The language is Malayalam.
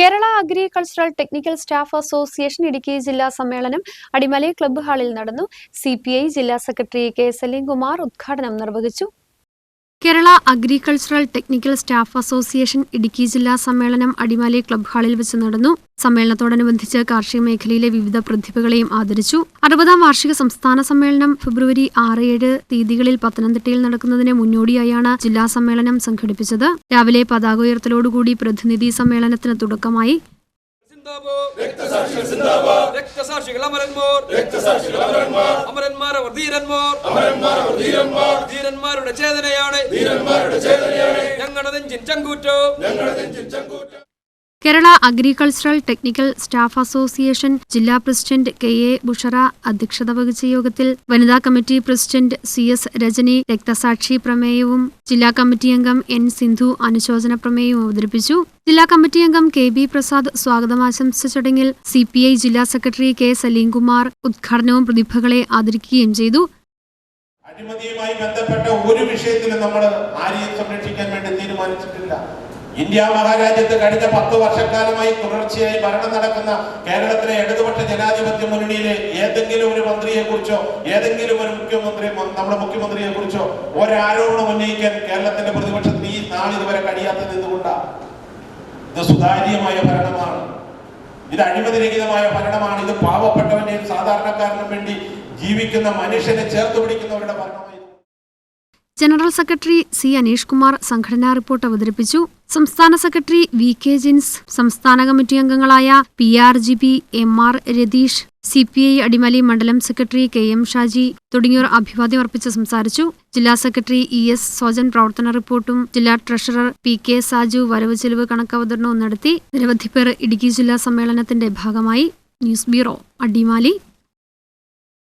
Kerala agricultural technical staff association Idukki ജില്ലാ സമ്മേളനം അടിമലൈ ക്ലബ്ബ് ഹാളിൽ നടന്നു. സി ജില്ലാ സെക്രട്ടറി കെ സലീംകുമാർ ഉദ്ഘാടനം നിർവഹിച്ചു. Kerala agricultural technical staff association Idukki ജില്ലാ സമ്മേളനം അടിമാലി ക്ലബ് ഹാളിൽ വെച്ച് നടന്നു. സമ്മേളനത്തോടനുബന്ധിച്ച് കാർഷിക മേഖലയിലെ വിവിധ പ്രതിഭകളെയും ആദരിച്ചു. അറുപതാം വാർഷിക സംസ്ഥാന സമ്മേളനം ഫെബ്രുവരി ആറ് ഏഴ് തീയതികളിൽ പത്തനംതിട്ടയിൽ നടക്കുന്നതിന് മുന്നോടിയായാണ് ജില്ലാ സമ്മേളനം സംഘടിപ്പിച്ചത്. രാവിലെ പതാക ഉയർത്തലോടുകൂടി പ്രതിനിധി സമ്മേളനത്തിന് തുടക്കമായി രക്തസാക്ഷികൾ അമരന്മാർ. രക്തസാക്ഷികൾ അമരന്മാർ. അമരന്മാർ അവർ ധീരന്മാർ. അമരന്മാർ അവർ ധീരന്മാർ. ധീരന്മാരുടെ ചേതനയാണ്. ധീരന്മാരുടെ ചേതനയാണ്. ഞങ്ങളുടെ നെഞ്ചിൻ ചങ്കൂറ്റോ. ഞങ്ങളുടെ നെഞ്ചിൻ ചങ്കൂറ്റോ. Kerala agricultural technical staff association ജില്ലാ പ്രസിഡന്റ് കെ എ ബുഷറ അധ്യക്ഷത വഹിച്ച യോഗത്തിൽ വനിതാ committee president C S Rajani രക്തസാക്ഷി പ്രമേയവും ജില്ലാ കമ്മിറ്റി അംഗം എൻ സിന്ധു അനുശോചന പ്രമേയവും അവതരിപ്പിച്ചു. ജില്ലാ കമ്മിറ്റി അംഗം കെ ബി പ്രസാദ് സ്വാഗതം ആശംസിച്ച ചടങ്ങിൽ സി പി ഐ ജില്ലാ സെക്രട്ടറി കെ സലീംകുമാർ ഉദ്ഘാടനവും പ്രതിഭകളെ ആദരിക്കുകയും ചെയ്തു. അഴിമതിയുമായി ബന്ധപ്പെട്ട ഒരു വിഷയത്തിലും നമ്മൾ ആരെയും സംരക്ഷിക്കാൻ വേണ്ടി തീരുമാനിച്ചിട്ടില്ല. ഇന്ത്യ മഹാരാജ്യത്ത് കഴിഞ്ഞ പത്ത് വർഷക്കാലമായി തുടർച്ചയായി ഭരണം നടക്കുന്ന കേരളത്തിലെ ഇടതുപക്ഷ ജനാധിപത്യ മുന്നണിയിലെ ഏതെങ്കിലും ഒരു മന്ത്രിയെ കുറിച്ചോ ഏതെങ്കിലും ഒരു മുഖ്യമന്ത്രി നമ്മുടെ മുഖ്യമന്ത്രിയെ കുറിച്ചോ ഒരാരോപണം ഉന്നയിക്കാൻ കേരളത്തിന്റെ പ്രതിപക്ഷത്തിന് ഈ നാളിതുവരെ കഴിയാത്തത് എന്തുകൊണ്ടാണ് ഇത് സുതാര്യമായ ഭരണമാണ്. ഇത് അഴിമതിരഹിതമായ ഭരണമാണ്. ഇത് പാവപ്പെട്ടവന്റെയും സാധാരണക്കാരനും വേണ്ടി ജീവിക്കുന്ന മനുഷ്യനെ ചേർത്ത് പിടിക്കുന്നവരുടെ ഭരണമായി general secretary C Aneesh Kumar സംഘടനാ റിപ്പോർട്ട് അവതരിപ്പിച്ചു. സംസ്ഥാന സെക്രട്ടറി വി കെ ജിൻസ് സംസ്ഥാന കമ്മിറ്റി അംഗങ്ങളായ P R G P M R Ratheesh C P I Adimali മണ്ഡലം സെക്രട്ടറി കെ എം ഷാജി തുടങ്ങിയവർ അഭിവാദ്യം അർപ്പിച്ച് സംസാരിച്ചു. ജില്ലാ സെക്രട്ടറി ഇ എസ് സോജൻ പ്രവർത്തന റിപ്പോർട്ടും ജില്ലാ ട്രഷറർ പി കെ സാജു വരവ് ചെലവ് കണക്കവതരണവും നടത്തി. നിരവധി പേർ ഇടുക്കി ജില്ലാ സമ്മേളനത്തിന്റെ ഭാഗമായി. News bureau Adimali.